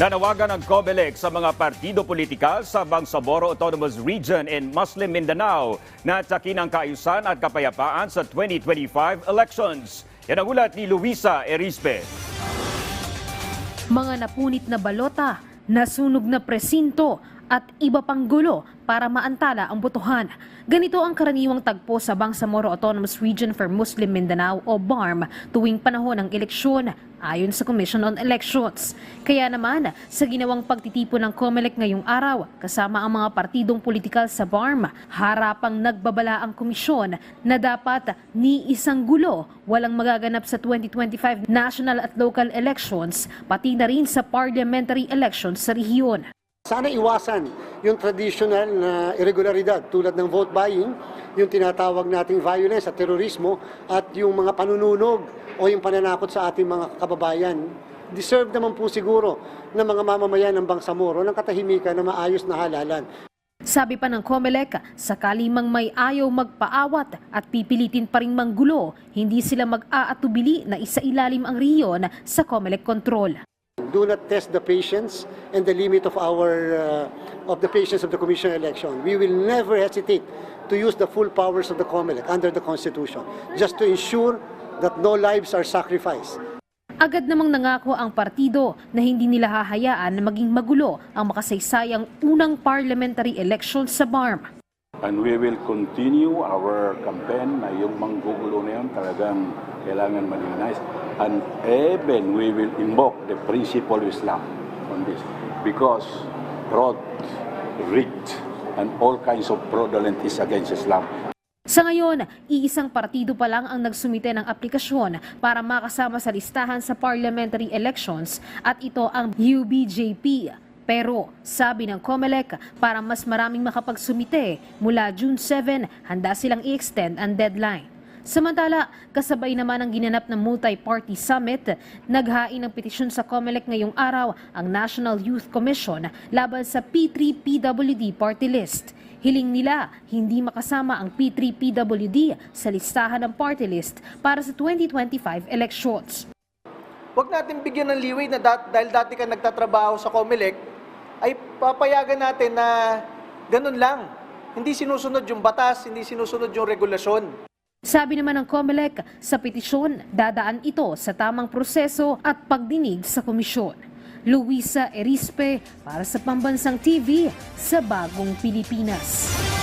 Nanawagan ng COMELEC sa mga partido politikal sa Bangsamoro Autonomous Region in Muslim Mindanao na tsakin ang kaayusan at kapayapaan sa 2025 elections. Yan ang ulat ni Luisa Erispe. mga napunit na balota, nasunog na presinto at iba pang gulo para maantala ang botohan. Ganito ang karaniwang tagpo sa Bangsamoro Autonomous Region for Muslim Mindanao o BARM tuwing panahon ng eleksyon ayon sa Commission on Elections. Kaya naman, sa ginawang pagtitipon ng COMELEC ngayong araw, kasama ang mga partidong politikal sa BARM, harapang nagbabala ang komisyon na dapat ni isang gulo walang magaganap sa 2025 national at local elections, pati na rin sa parliamentary elections sa rehiyon. Sana iwasan yung traditional na irregularidad tulad ng vote buying, yung tinatawag nating violence at terorismo at yung mga panununog o yung pananakot sa ating mga kababayan. Deserve naman po siguro ng mga mamamayan ng Bangsamoro ng katahimikan na maayos na halalan. Sabi pa ng COMELEC, sakali mang may ayaw magpaawat at pipilitin pa ring manggulo, hindi sila mag-aatubili na isailalim ang riyon sa COMELEC control. Do not test the patience and the limit of our uh, of the patience of the commission election. We will never hesitate to use the full powers of the COMELEC under the Constitution just to ensure that no lives are sacrificed. Agad namang nangako ang partido na hindi nila hahayaan na maging magulo ang makasaysayang unang parliamentary election sa BARM. And we will continue our campaign na yung manggugulo na yun talagang kailangan malinis. And even we will invoke the principle of Islam on this. Because fraud, rigged, and all kinds of fraudulent is against Islam. Sa ngayon, iisang partido pa lang ang nagsumite ng aplikasyon para makasama sa listahan sa parliamentary elections at ito ang UBJP. Pero sabi ng COMELEC, para mas maraming makapagsumite mula June 7, handa silang i-extend ang deadline. Samantala, kasabay naman ang ginanap ng multi-party summit, naghain ng petisyon sa COMELEC ngayong araw ang National Youth Commission laban sa P3PWD party list. Hiling nila hindi makasama ang P3PWD sa listahan ng party list para sa 2025 elections. Huwag natin bigyan ng liway na dat- dahil dati ka nagtatrabaho sa COMELEC, ay papayagan natin na ganun lang. Hindi sinusunod yung batas, hindi sinusunod yung regulasyon. Sabi naman ng COMELEC, sa petisyon, dadaan ito sa tamang proseso at pagdinig sa komisyon. Luisa Erispe para sa Pambansang TV sa Bagong Pilipinas.